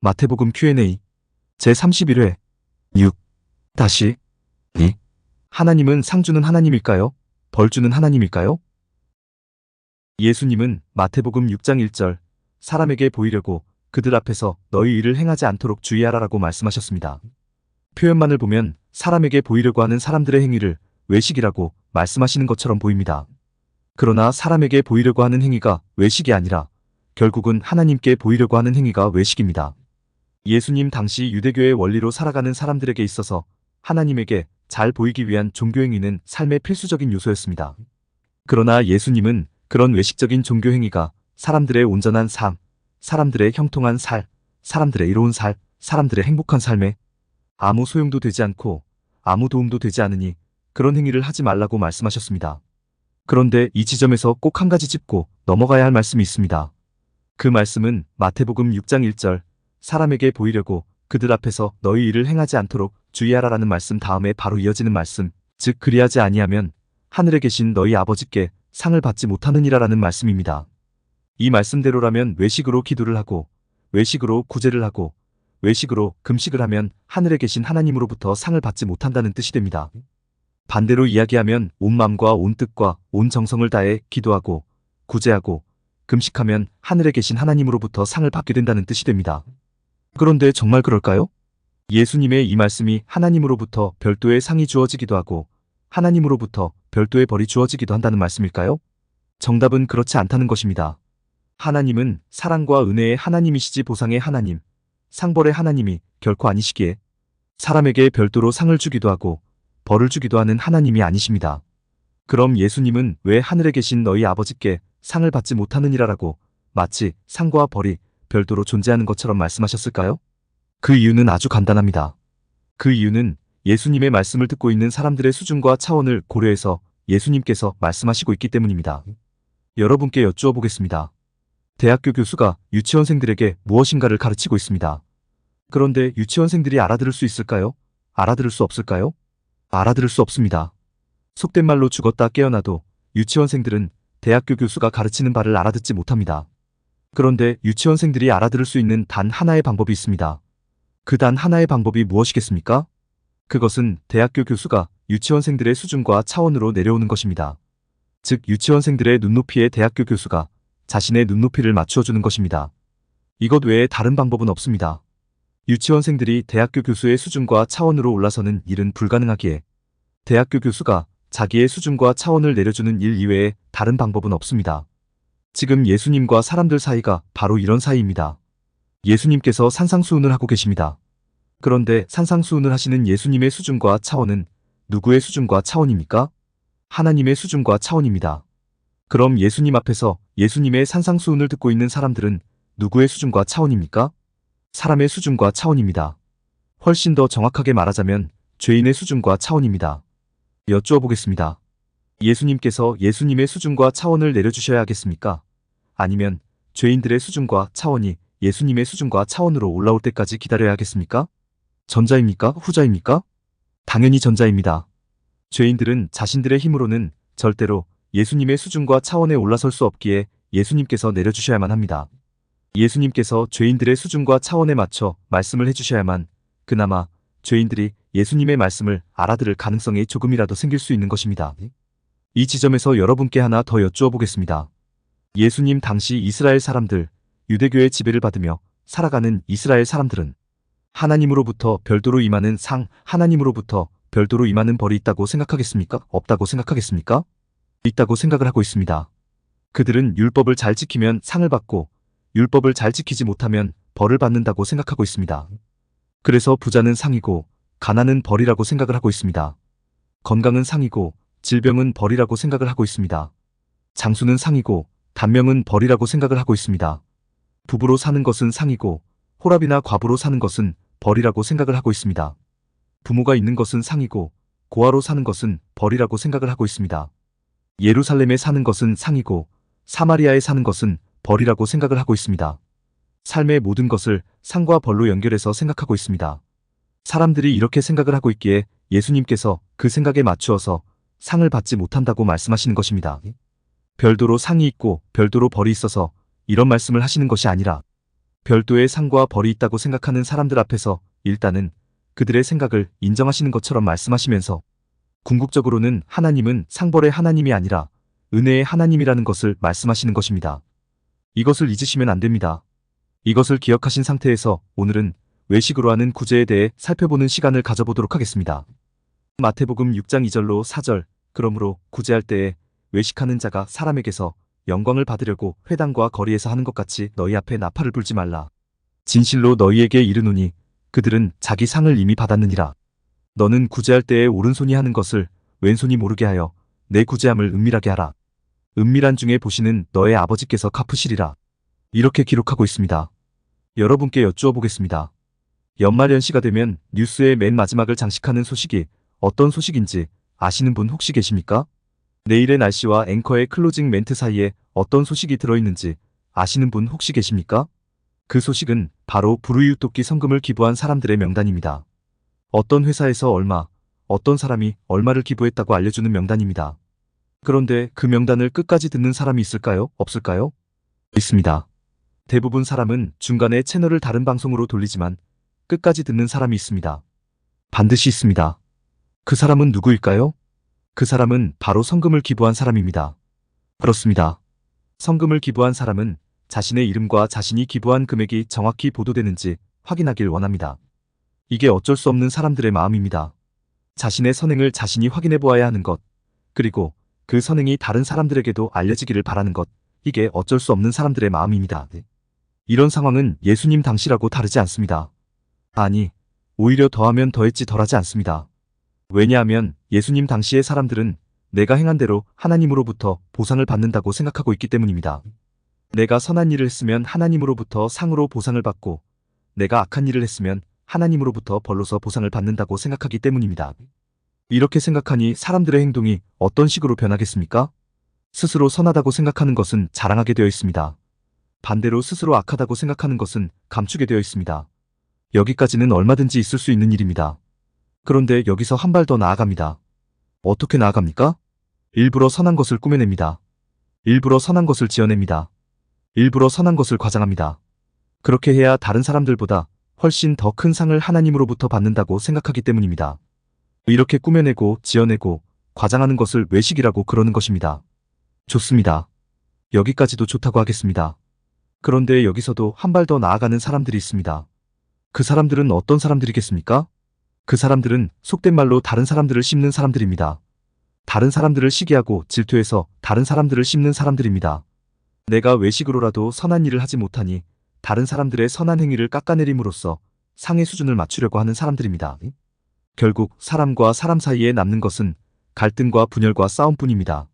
마태복음 Q&A 제31회 6 다시 2 하나님은 상 주는 하나님일까요? 벌 주는 하나님일까요? 예수님은 마태복음 6장 1절 사람에게 보이려고 그들 앞에서 너희 일을 행하지 않도록 주의하라라고 말씀하셨습니다. 표현만을 보면 사람에게 보이려고 하는 사람들의 행위를 외식이라고 말씀하시는 것처럼 보입니다. 그러나 사람에게 보이려고 하는 행위가 외식이 아니라 결국은 하나님께 보이려고 하는 행위가 외식입니다. 예수님 당시 유대교의 원리로 살아가는 사람들에게 있어서 하나님에게 잘 보이기 위한 종교행위는 삶의 필수적인 요소였습니다. 그러나 예수님은 그런 외식적인 종교행위가 사람들의 온전한 삶, 사람들의 형통한 살, 사람들의 이로운 살, 사람들의 행복한 삶에 아무 소용도 되지 않고 아무 도움도 되지 않으니 그런 행위를 하지 말라고 말씀하셨습니다. 그런데 이 지점에서 꼭 한 가지 짚고 넘어가야 할 말씀이 있습니다. 그 말씀은 마태복음 6장 1절 사람에게 보이려고 그들 앞에서 너희 일을 행하지 않도록 주의하라라는 말씀 다음에 바로 이어지는 말씀 즉 그리하지 아니하면 하늘에 계신 너희 아버지께 상을 받지 못하느니라라는 말씀입니다. 이 말씀대로라면 외식으로 기도를 하고 외식으로 구제를 하고 외식으로 금식을 하면 하늘에 계신 하나님으로부터 상을 받지 못한다는 뜻이 됩니다. 반대로 이야기하면 온 마음과 온 뜻과 온 정성을 다해 기도하고 구제하고 금식하면 하늘에 계신 하나님으로부터 상을 받게 된다는 뜻이 됩니다. 그런데 정말 그럴까요? 예수님의 이 말씀이 하나님으로부터 별도의 상이 주어지기도 하고 하나님으로부터 별도의 벌이 주어지기도 한다는 말씀일까요? 정답은 그렇지 않다는 것입니다. 하나님은 사랑과 은혜의 하나님이시지 보상의 하나님, 상벌의 하나님이 결코 아니시기에 사람에게 별도로 상을 주기도 하고 벌을 주기도 하는 하나님이 아니십니다. 그럼 예수님은 왜 하늘에 계신 너희 아버지께 상을 받지 못하느니라라고 마치 상과 벌이 별도로 존재하는 것처럼 말씀하셨을까요? 그 이유는 아주 간단합니다. 그 이유는 예수님의 말씀을 듣고 있는 사람들의 수준과 차원을 고려해서 예수님께서 말씀하시고 있기 때문입니다. 여러분께 여쭈어 보겠습니다. 대학교 교수가 유치원생들에게 무엇인가를 가르치고 있습니다. 그런데 유치원생들이 알아들을 수 있을까요? 알아들을 수 없을까요? 알아들을 수 없습니다. 속된 말로 죽었다 깨어나도 유치원생들은 대학교 교수가 가르치는 바를 알아듣지 못합니다. 그런데 유치원생들이 알아들을 수 있는 단 하나의 방법이 있습니다. 그 단 하나의 방법이 무엇이겠습니까? 그것은 대학교 교수가 유치원생들의 수준과 차원으로 내려오는 것입니다. 즉 유치원생들의 눈높이에 대학교 교수가 자신의 눈높이를 맞추어 주는 것입니다. 이것 외에 다른 방법은 없습니다. 유치원생들이 대학교 교수의 수준과 차원으로 올라서는 일은 불가능하기에 대학교 교수가 자기의 수준과 차원을 내려주는 일 이외에 다른 방법은 없습니다. 지금 예수님과 사람들 사이가 바로 이런 사이입니다. 예수님께서 산상수훈을 하고 계십니다. 그런데 산상수훈을 하시는 예수님의 수준과 차원은 누구의 수준과 차원입니까? 하나님의 수준과 차원입니다. 그럼 예수님 앞에서 예수님의 산상수훈을 듣고 있는 사람들은 누구의 수준과 차원입니까? 사람의 수준과 차원입니다. 훨씬 더 정확하게 말하자면 죄인의 수준과 차원입니다. 여쭈어 보겠습니다. 예수님께서 예수님의 수준과 차원을 내려주셔야 하겠습니까? 아니면 죄인들의 수준과 차원이 예수님의 수준과 차원으로 올라올 때까지 기다려야 하겠습니까? 전자입니까? 후자입니까? 당연히 전자입니다. 죄인들은 자신들의 힘으로는 절대로 예수님의 수준과 차원에 올라설 수 없기에 예수님께서 내려주셔야만 합니다. 예수님께서 죄인들의 수준과 차원에 맞춰 말씀을 해주셔야만 그나마 죄인들이 예수님의 말씀을 알아들을 가능성이 조금이라도 생길 수 있는 것입니다. 이 지점에서 여러분께 하나 더 여쭈어 보겠습니다. 예수님 당시 이스라엘 사람들, 유대교의 지배를 받으며 살아가는 이스라엘 사람들은 하나님으로부터 별도로 임하는 상, 하나님으로부터 별도로 임하는 벌이 있다고 생각하겠습니까? 없다고 생각하겠습니까? 있다고 생각을 하고 있습니다. 그들은 율법을 잘 지키면 상을 받고 율법을 잘 지키지 못하면 벌을 받는다고 생각하고 있습니다. 그래서 부자는 상이고 가난은 벌이라고 생각을 하고 있습니다. 건강은 상이고 질병은 벌이라고 생각을 하고 있습니다. 장수는 상이고 단명은 벌이라고 생각을 하고 있습니다. 부부로 사는 것은 상이고 호랍이나 과부로 사는 것은 벌이라고 생각을 하고 있습니다. 부모가 있는 것은 상이고 고아로 사는 것은 벌이라고 생각을 하고 있습니다. 예루살렘에 사는 것은 상이고 사마리아에 사는 것은 벌이라고 생각을 하고 있습니다. 삶의 모든 것을 상과 벌로 연결해서 생각하고 있습니다. 사람들이 이렇게 생각을 하고 있기에 예수님께서 그 생각에 맞추어서 상을 받지 못한다고 말씀하시는 것입니다. 별도로 상이 있고 별도로 벌이 있어서 이런 말씀을 하시는 것이 아니라 별도의 상과 벌이 있다고 생각하는 사람들 앞에서 일단은 그들의 생각을 인정하시는 것처럼 말씀하시면서 궁극적으로는 하나님은 상벌의 하나님이 아니라 은혜의 하나님이라는 것을 말씀하시는 것입니다. 이것을 잊으시면 안 됩니다. 이것을 기억하신 상태에서 오늘은 외식으로 하는 구제에 대해 살펴보는 시간을 가져보도록 하겠습니다. 마태복음 6장 2절로 4절 그러므로 구제할 때에 외식하는 자가 사람에게서 영광을 받으려고 회당과 거리에서 하는 것 같이 너희 앞에 나팔을 불지 말라. 진실로 너희에게 이르노니 그들은 자기 상을 이미 받았느니라. 너는 구제할 때에 오른손이 하는 것을 왼손이 모르게 하여 내 구제함을 은밀하게 하라. 은밀한 중에 보시는 너의 아버지께서 갚으시리라. 이렇게 기록하고 있습니다. 여러분께 여쭈어 보겠습니다. 연말 연시가 되면 뉴스의 맨 마지막을 장식하는 소식이 어떤 소식인지 아시는 분 혹시 계십니까? 내일의 날씨와 앵커의 클로징 멘트 사이에 어떤 소식이 들어있는지 아시는 분 혹시 계십니까? 그 소식은 바로 불우이웃돕기 성금을 기부한 사람들의 명단입니다. 어떤 회사에서 얼마, 어떤 사람이 얼마를 기부했다고 알려주는 명단입니다. 그런데 그 명단을 끝까지 듣는 사람이 있을까요? 없을까요? 있습니다. 대부분 사람은 중간에 채널을 다른 방송으로 돌리지만 끝까지 듣는 사람이 있습니다. 반드시 있습니다. 그 사람은 누구일까요? 그 사람은 바로 성금을 기부한 사람입니다. 그렇습니다. 성금을 기부한 사람은 자신의 이름과 자신이 기부한 금액이 정확히 보도되는지 확인하길 원합니다. 이게 어쩔 수 없는 사람들의 마음입니다. 자신의 선행을 자신이 확인해 보아야 하는 것, 그리고 그 선행이 다른 사람들에게도 알려지기를 바라는 것, 이게 어쩔 수 없는 사람들의 마음입니다. 이런 상황은 예수님 당시라고 다르지 않습니다. 아니, 오히려 더하면 더했지 덜하지 않습니다. 왜냐하면 예수님 당시의 사람들은 내가 행한 대로 하나님으로부터 보상을 받는다고 생각하고 있기 때문입니다. 내가 선한 일을 했으면 하나님으로부터 상으로 보상을 받고 내가 악한 일을 했으면 하나님으로부터 벌로서 보상을 받는다고 생각하기 때문입니다. 이렇게 생각하니 사람들의 행동이 어떤 식으로 변하겠습니까? 스스로 선하다고 생각하는 것은 자랑하게 되어 있습니다. 반대로 스스로 악하다고 생각하는 것은 감추게 되어 있습니다. 여기까지는 얼마든지 있을 수 있는 일입니다. 그런데 여기서 한 발 더 나아갑니다. 어떻게 나아갑니까? 일부러 선한 것을 꾸며냅니다. 일부러 선한 것을 지어냅니다. 일부러 선한 것을 과장합니다. 그렇게 해야 다른 사람들보다 훨씬 더 큰 상을 하나님으로부터 받는다고 생각하기 때문입니다. 이렇게 꾸며내고 지어내고 과장하는 것을 외식이라고 그러는 것입니다. 좋습니다. 여기까지도 좋다고 하겠습니다. 그런데 여기서도 한 발 더 나아가는 사람들이 있습니다. 그 사람들은 어떤 사람들이겠습니까? 그 사람들은 속된 말로 다른 사람들을 씹는 사람들입니다. 다른 사람들을 시기하고 질투해서 다른 사람들을 씹는 사람들입니다. 내가 외식으로라도 선한 일을 하지 못하니 다른 사람들의 선한 행위를 깎아내림으로써 상의 수준을 맞추려고 하는 사람들입니다. 결국 사람과 사람 사이에 남는 것은 갈등과 분열과 싸움뿐입니다.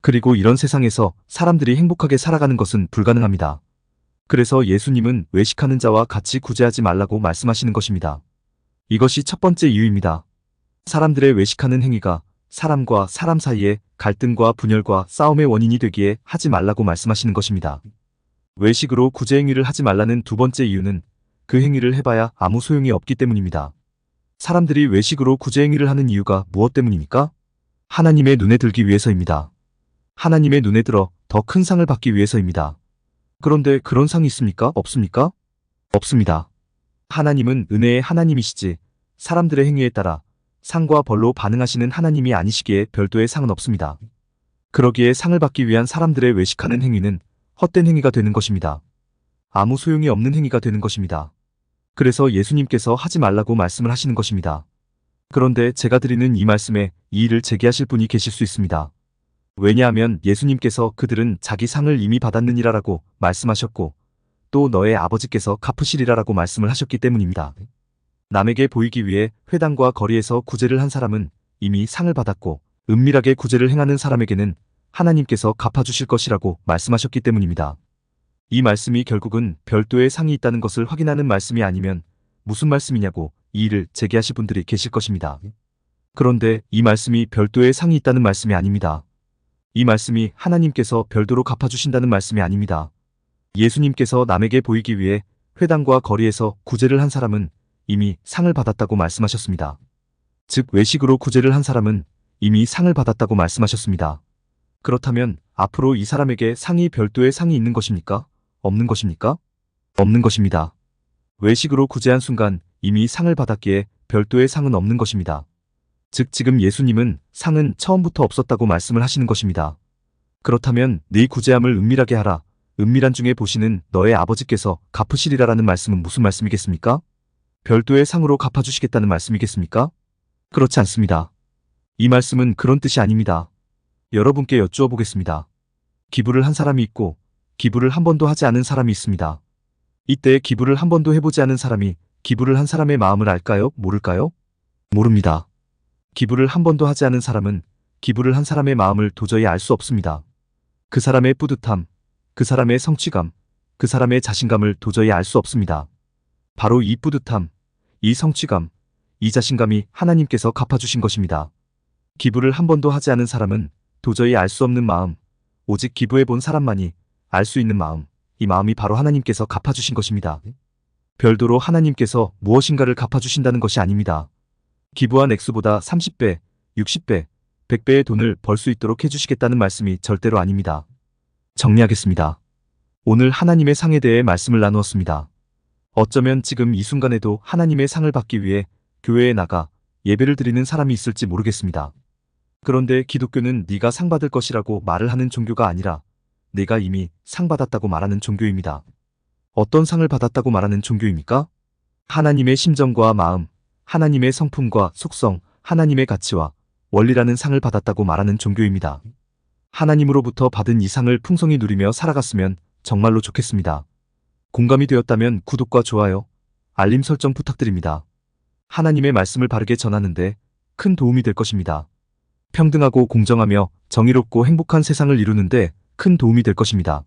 그리고 이런 세상에서 사람들이 행복하게 살아가는 것은 불가능합니다. 그래서 예수님은 외식하는 자와 같이 구제하지 말라고 말씀하시는 것입니다. 이것이 첫 번째 이유입니다. 사람들의 외식하는 행위가 사람과 사람 사이에 갈등과 분열과 싸움의 원인이 되기에 하지 말라고 말씀하시는 것입니다. 외식으로 구제 행위를 하지 말라는 두 번째 이유는 그 행위를 해봐야 아무 소용이 없기 때문입니다. 사람들이 외식으로 구제 행위를 하는 이유가 무엇 때문입니까? 하나님의 눈에 들기 위해서입니다. 하나님의 눈에 들어 더 큰 상을 받기 위해서입니다. 그런데 그런 상이 있습니까? 없습니까? 없습니다. 하나님은 은혜의 하나님이시지 사람들의 행위에 따라 상과 벌로 반응하시는 하나님이 아니시기에 별도의 상은 없습니다. 그러기에 상을 받기 위한 사람들의 외식하는 행위는 헛된 행위가 되는 것입니다. 아무 소용이 없는 행위가 되는 것입니다. 그래서 예수님께서 하지 말라고 말씀을 하시는 것입니다. 그런데 제가 드리는 이 말씀에 이의를 제기하실 분이 계실 수 있습니다. 왜냐하면 예수님께서 그들은 자기 상을 이미 받았느니라라고 말씀하셨고 또 너의 아버지께서 갚으시리라라고 말씀을 하셨기 때문입니다. 남에게 보이기 위해 회당과 거리에서 구제를 한 사람은 이미 상을 받았고 은밀하게 구제를 행하는 사람에게는 하나님께서 갚아주실 것이라고 말씀하셨기 때문입니다. 이 말씀이 결국은 별도의 상이 있다는 것을 확인하는 말씀이 아니면 무슨 말씀이냐고 이의를 제기하실 분들이 계실 것입니다. 그런데 이 말씀이 별도의 상이 있다는 말씀이 아닙니다. 이 말씀이 하나님께서 별도로 갚아주신다는 말씀이 아닙니다. 예수님께서 남에게 보이기 위해 회당과 거리에서 구제를 한 사람은 이미 상을 받았다고 말씀하셨습니다. 즉 외식으로 구제를 한 사람은 이미 상을 받았다고 말씀하셨습니다. 그렇다면 앞으로 이 사람에게 상이 별도의 상이 있는 것입니까? 없는 것입니까? 없는 것입니다. 외식으로 구제한 순간 이미 상을 받았기에 별도의 상은 없는 것입니다. 즉 지금 예수님은 상은 처음부터 없었다고 말씀을 하시는 것입니다. 그렇다면 네 구제함을 은밀하게 하라. 은밀한 중에 보시는 너의 아버지께서 갚으시리라라는 말씀은 무슨 말씀이겠습니까? 별도의 상으로 갚아주시겠다는 말씀이겠습니까? 그렇지 않습니다. 이 말씀은 그런 뜻이 아닙니다. 여러분께 여쭈어 보겠습니다. 기부를 한 사람이 있고 기부를 한 번도 하지 않은 사람이 있습니다. 이때 기부를 한 번도 해보지 않은 사람이 기부를 한 사람의 마음을 알까요? 모를까요? 모릅니다. 기부를 한 번도 하지 않은 사람은 기부를 한 사람의 마음을 도저히 알 수 없습니다. 그 사람의 뿌듯함, 그 사람의 성취감, 그 사람의 자신감을 도저히 알 수 없습니다. 바로 이 뿌듯함, 이 성취감, 이 자신감이 하나님께서 갚아주신 것입니다. 기부를 한 번도 하지 않은 사람은 도저히 알 수 없는 마음, 오직 기부해 본 사람만이 알 수 있는 마음, 이 마음이 바로 하나님께서 갚아주신 것입니다. 별도로 하나님께서 무엇인가를 갚아주신다는 것이 아닙니다. 기부한 액수보다 30배, 60배, 100배의 돈을 벌 수 있도록 해주시겠다는 말씀이 절대로 아닙니다. 정리하겠습니다. 오늘 하나님의 상에 대해 말씀을 나누었습니다. 어쩌면 지금 이 순간에도 하나님의 상을 받기 위해 교회에 나가 예배를 드리는 사람이 있을지 모르겠습니다. 그런데 기독교는 네가 상 받을 것이라고 말을 하는 종교가 아니라 내가 이미 상 받았다고 말하는 종교입니다. 어떤 상을 받았다고 말하는 종교입니까? 하나님의 심정과 마음, 하나님의 성품과 속성, 하나님의 가치와 원리라는 상을 받았다고 말하는 종교입니다. 하나님으로부터 받은 이 상을 풍성히 누리며 살아갔으면 정말로 좋겠습니다. 공감이 되었다면 구독과 좋아요, 알림 설정 부탁드립니다. 하나님의 말씀을 바르게 전하는데 큰 도움이 될 것입니다. 평등하고 공정하며 정의롭고 행복한 세상을 이루는데 큰 도움이 될 것입니다.